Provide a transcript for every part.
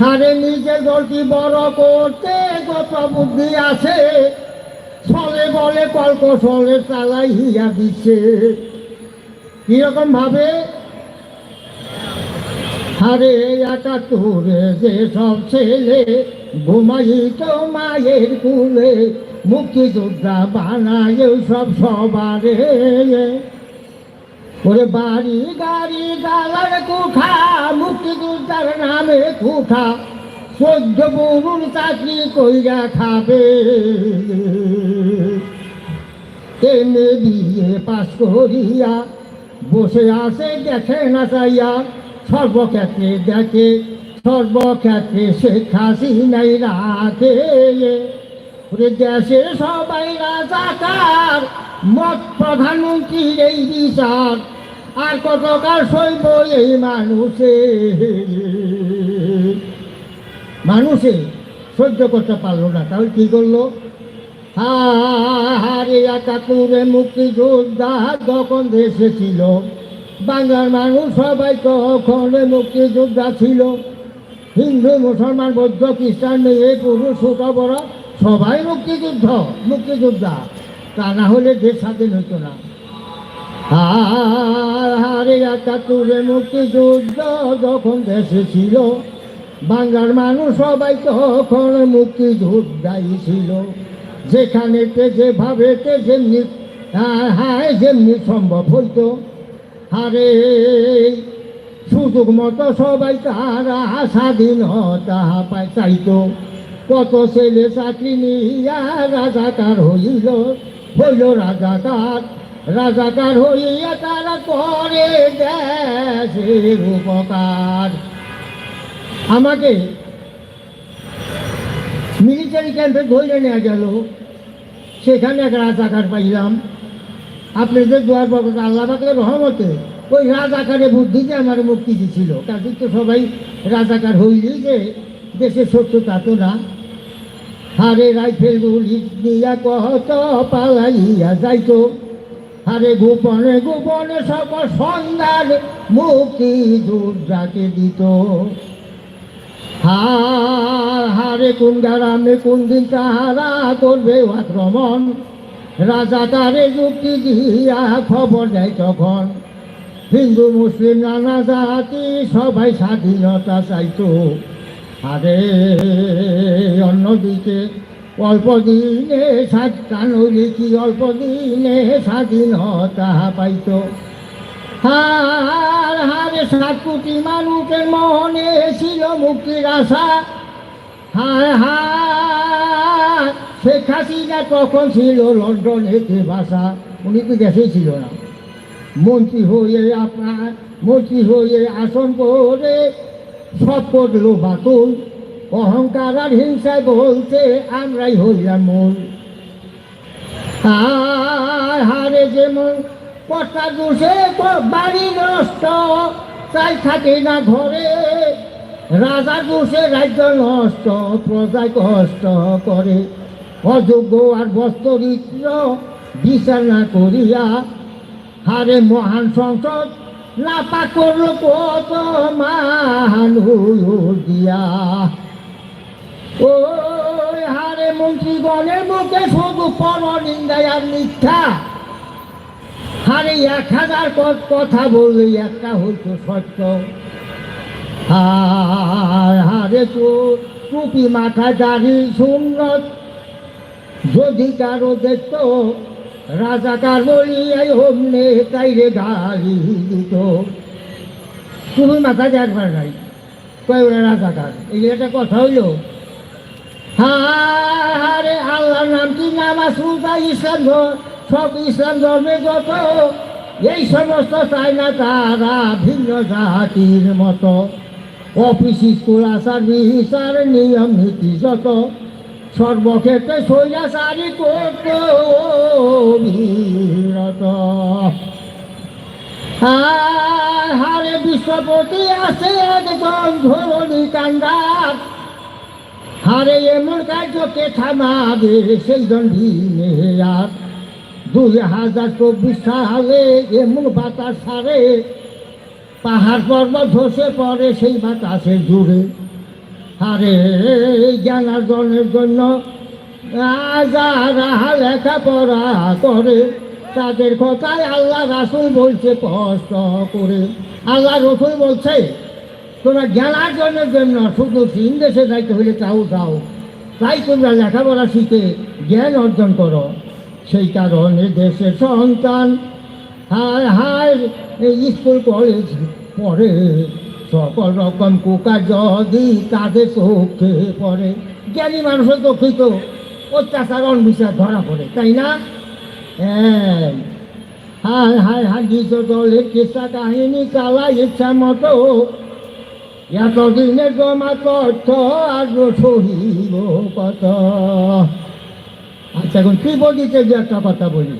আরে নিজের দলটি বড় করতে কত বুদ্ধি আছে। ছলে বলে কলকৌশলে চালাই হিয়া দিচ্ছে। কীরকম ভাবে? আরে, একাত্তরে যে সব ছেলে ঘুমাই তো মায়ের কুলে, মুক্তিযোদ্ধা বানায় সব সবারে। ওরে বাড়ি গাড়ি গালার কুঠা মুক্তিযোদ্ধার নামে কুঠা চোদ্দ বরুণ চাকরি কইরা খাবে। তেমনি বিয়ে পাস করিয়া, বসে আসে দেখে না চাইয়া, সর্বক্ষেত্রে দেখে, সর্বক্ষেত্রে শেখ হাসিনাই রাখে। দেশের সবাই রাজাকার। মত প্রধানমন্ত্রীর এই বিচার। আর কতকাল সইব এই মানুষে মানুষে সহ্য করতে পারল না। তাহলে কি করল? হারে একাত্তরে মুক্তিযোদ্ধা যখন দেশে ছিল বাংলার মানুষ সবাই তখন মুক্তিযোদ্ধা ছিল। হিন্দু, মুসলমান, বৌদ্ধ, খ্রিস্টান, মেয়ে, পুরুষ, ছোট, বড় সবাই মুক্তিযুদ্ধ, মুক্তিযোদ্ধা। তা না হলে দেশ স্বাধীন হতো না। হারে একাত্তরে মুক্তিযুদ্ধ যখন দেশে ছিল, বাংলার মানুষ সবাই তখন মুক্তিযোদ্ধাই ছিল। যেখানে যেভাবে যেমনি হ্যাঁ যেমনি সম্ভব হইতো। আরে সুযোগ মতো সবাই তারা স্বাধীনতা পায় চাইতো কত ছেলে চাকরি নিয়া রাজাকার হইল হইল রাজাকার। রাজাকার হইয়া তারা করে দেশের উপকার। আমাকে মিলিটারি ক্যাম্পে ধরে নেওয়া গেল। সেখানে এক রাজাকার পাইলাম। আপনাদের দোয়ার বরকত আল্লাহ রহমতে ওই রাজাকারে বুদ্ধিতে আমার মুক্তি দিছিল তাদের তো সবাই রাজাকার হইলেই যে দেশের সত্যতা তো না। হারে রাইফেল গুলি দিয়া কহত পালাইয়া যাইতো। হারে গোপনে গোপনে সকল সন্ধ্যার মুক্তি দুর্যাকে দিত। হার হারে কোন গ্রামে কোন দিন তাহারা করবে আক্রমণ। রাজা তারে যুক্তি দিয়া খবর দেয় তখন। হিন্দু, মুসলিম, নানা জাতি সবাই স্বাধীনতা চাইতো। আরে অন্যদিকে, অল্প দিনে কানুলি কি অল্প দিনে স্বাধীনতা পাইত। হার হারে সাত কোটি মানুষের মনে ছিল মুক্তির আশা। হায় হায়, শেখ হাসিনা তখন ছিল লন্ডনেতে বাসা? উনি তো দেশেই ছিল না। মন্ত্রী হয়ে আপনার, মন্ত্রী হয়ে আসন করে করল বাতুল অহংকার আর হিংসায় বলতে আমরাই হইলাম মূল। আর হারে যেমন কটা দোষে বাড়ি নষ্ট, চাই থাকে না ঘরে, রাজা দোষে রাজ্য নষ্ট প্রজায় কষ্ট করে, অযোগ্য আর বস্তরিত্র বিচার না করিয়া, হারে মহান সংসদ লাপা করল কত মানুষ দিয়া। ওই হারে মন্ত্রীগণের মুখে শুধু পর নিন্দায় আর মিথ্যা। হারে এক হাজার কথা বললে একটা হইতো সত্য। আর হারে তো টুপি মাথা দাড়ি সুন্নত। যদি কারও দেখতো রাজাকার বলিয়াই হোমনে তাইরে গালি দিত। টুপি মাথা দেখবার নাই, কয় ওরা রাজাকার এই যে একটা কথা হইল। হারে আল্লাহর নাম কি? নাম আসুদা ইসলাম সব ইসলাম ধর্মে যত, এই সমস্ত চায় না তারা ভিন্ন জাতির মতো। অফিস, স্কুল আসার বিচার নিয়ম নীতি যত। সর্বক্ষেত্রে সৈরাচারী করত অবিরত। আর হারে বিশ্বপতি আছে একজন ধরণী কান্ডার হারে এমন কার্যকে থামাবে সেই দণ্ডিনে আর দুই হাজার চব্বিশ সালে এমন বাতাস সারে পাহাড় পর্বত ধসে পড়ে সেই বাতাসে জুড়ে। আরে জ্ঞানার্জনের জন্য যারা লেখাপড়া করে। তাদের কথায় আল্লাহ রাসুল বলছে স্পষ্ট করে। আল্লাহ রসুল বলছে, তোমরা জ্ঞানার্জনের জন্য শুধু চীন দেশে যাইতে হলে চাও চাও তাই তোমরা লেখাপড়া শিখে জ্ঞান অর্জন করো। সেই কারণে দেশের সন্তান, হায় হায় স্কুল, কলেজ পড়ে। সকল রকম কুকার যদি তাদের চোখে পড়ে, জ্ঞানী মানুষের চোখে তো অত্যাচার অনবিচার ধরা পড়ে, তাই না? হ্যাঁ। হায় হায় নিজ দলের কেসা কাহিনী চালা ইচ্ছা মতো। এতদিনের জমা তথ্য আর সহিব কত? আচ্ছা এখন ত্রিপদীতে যে একটা কথা বলি।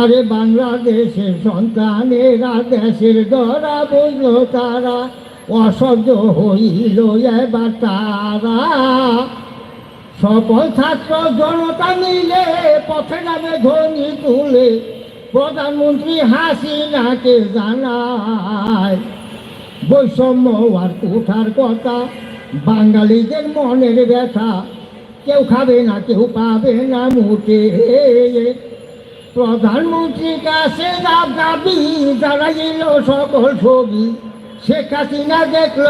আরে বাংলাদেশের সন্তানেরা, দেশের ধরা বুঝলো তারা, অসহ্য হইল এবার তারা। সকল ছাত্র জনতা মিলে পথে নামে ধ্বনি তুলে, প্রধানমন্ত্রী হাসিনাকে জানায়। বৈষম্য আর কোঠার কথা, বাঙালিদের মনের ব্যথা, কেউ খাবে না, কেউ পাবে না মুটে। প্রধানমন্ত্রীর কাছে দাব জানাইল সকল ছবি শেখ হাসিনা দেখল,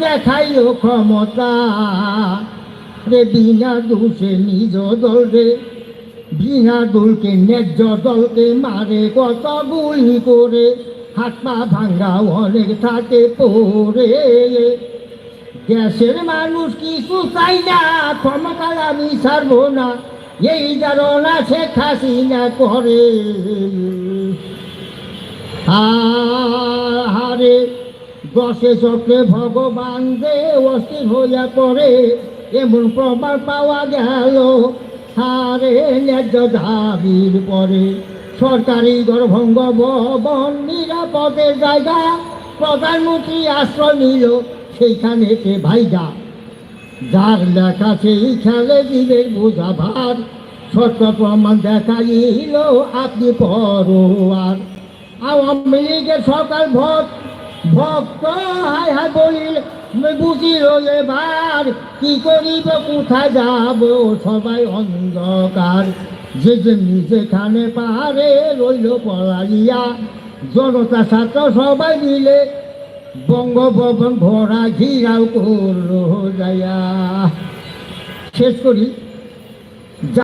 দেখাইল ক্ষমতা। রে বিনা দোষে নিজ দল রে বিনা দলকে ন্যায্য দলকে মারে কত গুলি করে, হাত পা ভাঙ্গা অনেক থাকে পড়ে। দেশের মানুষ কিছু চাই না ক্ষমতায় আমি ছাড়বো না। এই ধারণা শেখ হাসিনা করে। হারে দশে চক্রে ভগবান দে অস্থির হইয়া পড়ে, এমন প্রমাণ পাওয়া গেল। হারে ন্যায্য দাবির পরে সরকারি গর্ভঙ্গ ভবন নিরাপদের জায়গা। প্রধানমন্ত্রী আশ্রয় নিল সেইখানেতে ভাইগা। যার লেখা খেলে দিবে বোঝা ভার। সত্য প্রমাণ দেখাইল আপনি পরোয়ার। আওয়ামী লীগের সরকার ভোট ভক্ত, হায় হায় বলিল বুঝিল এবার কি করিব, কোথায় যাব? সবাই অন্ধকার। যে যেমনি যেখানে পাহাড়ে রইল পলাইয়া, জনতা ছাত্র সবাই মিলে বঙ্গভবন ভরা ঘিরাও করল যাইয়া শেষ করি